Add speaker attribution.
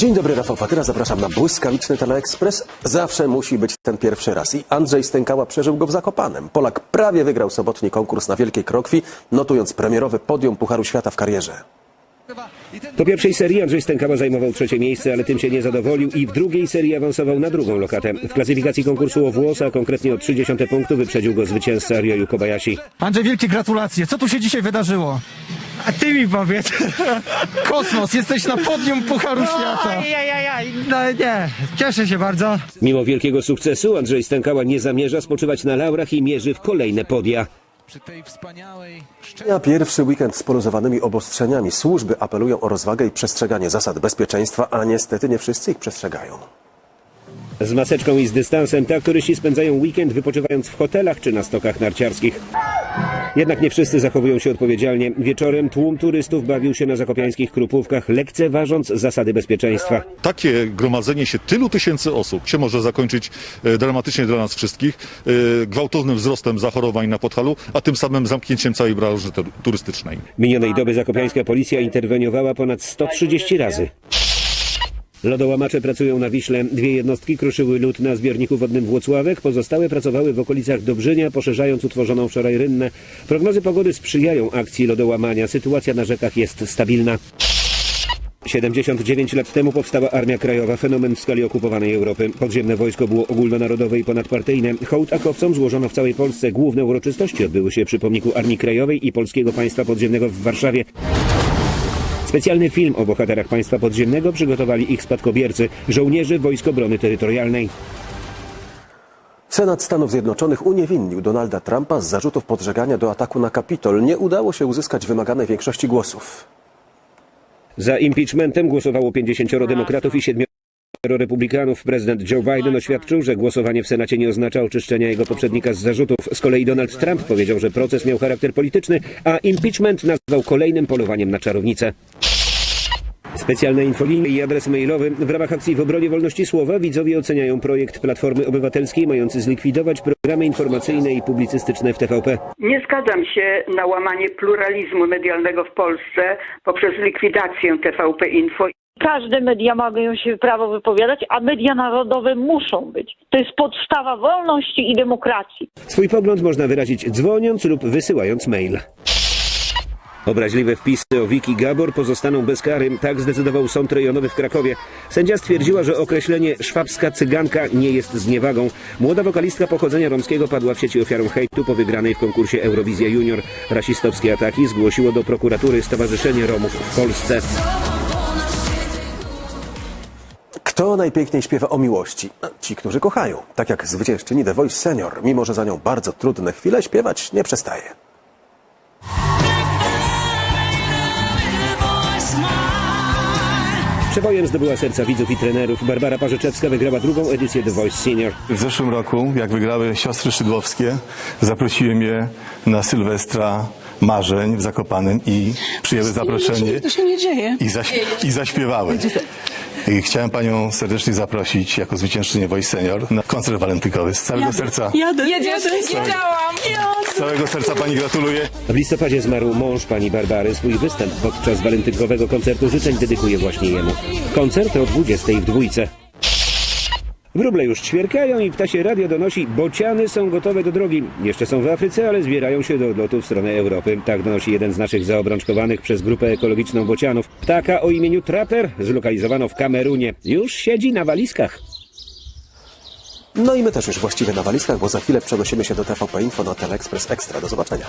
Speaker 1: Dzień dobry, Rafał Patyra, zapraszam na błyskawiczny Teleekspres. Zawsze musi być ten pierwszy raz i Andrzej Stękała przeżył go w Zakopanem. Polak prawie wygrał sobotni konkurs na Wielkiej Krokwi, notując premierowy podium Pucharu Świata w karierze.
Speaker 2: Po pierwszej serii Andrzej Stękała zajmował trzecie miejsce, ale tym się nie zadowolił i w drugiej serii awansował na drugą lokatę. W klasyfikacji konkursu o włos, a konkretnie o 30 punktu wyprzedził go zwycięzca Ryoyu Kobayashi.
Speaker 3: Andrzej, wielkie gratulacje. Co tu się dzisiaj wydarzyło?
Speaker 4: A ty mi powiedz.
Speaker 3: Kosmos, jesteś na podium Pucharu Świata.
Speaker 4: Ajajajaj, no nie, cieszę się bardzo.
Speaker 2: Mimo wielkiego sukcesu Andrzej Stękała nie zamierza spoczywać na laurach i mierzy w kolejne podia.
Speaker 3: Przy tej wspaniałej
Speaker 1: A pierwszy weekend z poluzowanymi obostrzeniami. Służby apelują o rozwagę i przestrzeganie zasad bezpieczeństwa, a niestety nie wszyscy ich przestrzegają.
Speaker 2: Z maseczką i z dystansem tak turyści spędzają weekend wypoczywając w hotelach czy na stokach narciarskich. Jednak nie wszyscy zachowują się odpowiedzialnie. Wieczorem tłum turystów bawił się na zakopiańskich krupówkach, lekceważąc zasady bezpieczeństwa.
Speaker 5: takie gromadzenie się tylu tysięcy osób się może zakończyć e, dramatycznie dla nas wszystkich, e, gwałtownym wzrostem zachorowań na Podhalu, a tym samym zamknięciem całej branży tu- turystycznej.
Speaker 2: Minionej doby zakopiańska policja interweniowała ponad 130 razy. Lodołamacze pracują na Wiśle. Dwie jednostki kruszyły lód na zbiorniku wodnym Włocławek. Pozostałe pracowały w okolicach Dobrzynia, poszerzając utworzoną wczoraj rynnę. Prognozy pogody sprzyjają akcji lodołamania. Sytuacja na rzekach jest stabilna. 79 lat temu powstała Armia Krajowa, fenomen w skali okupowanej Europy. Podziemne wojsko było ogólnonarodowe i ponadpartyjne. Hołd akowcom złożono w całej Polsce. Główne uroczystości odbyły się przy pomniku Armii Krajowej i Polskiego Państwa Podziemnego w Warszawie. Specjalny film o bohaterach państwa podziemnego przygotowali ich spadkobiercy, żołnierze Wojsk Obrony Terytorialnej.
Speaker 1: Senat Stanów Zjednoczonych uniewinnił Donalda Trumpa z zarzutów podżegania do ataku na Kapitol. Nie udało się uzyskać wymaganej większości głosów.
Speaker 2: Za impeachmentem głosowało 50 demokratów i 7 republikanów. Prezydent Joe Biden oświadczył, że głosowanie w Senacie nie oznacza oczyszczenia jego poprzednika z zarzutów. Z kolei Donald Trump powiedział, że proces miał charakter polityczny, a impeachment nazwał kolejnym polowaniem na czarownicę. Specjalne infolinie i adres mailowy. W ramach akcji w obronie wolności słowa widzowie oceniają projekt Platformy Obywatelskiej mający zlikwidować programy informacyjne i publicystyczne w TVP.
Speaker 6: Nie zgadzam się na łamanie pluralizmu medialnego w Polsce poprzez likwidację TVP Info.
Speaker 7: Każde media mają się prawo wypowiadać, a media narodowe muszą być. To jest podstawa wolności i demokracji.
Speaker 2: Swój pogląd można wyrazić dzwoniąc lub wysyłając mail. Obraźliwe wpisy o Wiki Gabor pozostaną bez kary. Tak zdecydował sąd rejonowy w Krakowie. Sędzia stwierdziła, że określenie szwabska cyganka nie jest zniewagą. Młoda wokalistka pochodzenia romskiego padła w sieci ofiarą hejtu po wygranej w konkursie Eurowizja Junior. Rasistowskie ataki zgłosiło do prokuratury Stowarzyszenie Romów w Polsce.
Speaker 1: Kto najpiękniej śpiewa o miłości? Ci, którzy kochają. Tak jak zwyciężczyni The Voice Senior. Mimo, że za nią bardzo trudne chwile, śpiewać nie przestaje.
Speaker 2: Przebojem zdobyła serca widzów i trenerów. Barbara Parzeczewska wygrała drugą edycję The Voice Senior.
Speaker 8: W zeszłym roku, jak wygrały siostry Szydłowskie, zaprosiłem je na Sylwestra Marzeń w Zakopanem i przyjęły zaproszenie
Speaker 9: To się nie dzieje.
Speaker 8: i, zaś- i zaśpiewały. I chciałem panią serdecznie zaprosić jako zwyciężczynię Voice Senior na koncert walentynkowy. Z całego serca,
Speaker 9: Jadę, Jedziesz, jadę. Wiedziałam.
Speaker 8: z całego serca pani gratuluję.
Speaker 2: W listopadzie zmarł mąż pani Barbary. Swój występ podczas walentynkowego koncertu życzeń dedykuje właśnie jemu. Koncert o 20 w dwójce. Wróble już ćwierkają i ptasie radio donosi, bociany są gotowe do drogi. Jeszcze są w Afryce, ale zbierają się do odlotu w stronę Europy. Tak donosi jeden z naszych zaobrączkowanych przez grupę ekologiczną bocianów. Ptaka o imieniu Trapper zlokalizowano w Kamerunie. Już siedzi na walizkach.
Speaker 1: No i my też już właściwie na walizkach, bo za chwilę przenosimy się do TVP Info na Teleexpress Extra. Do zobaczenia.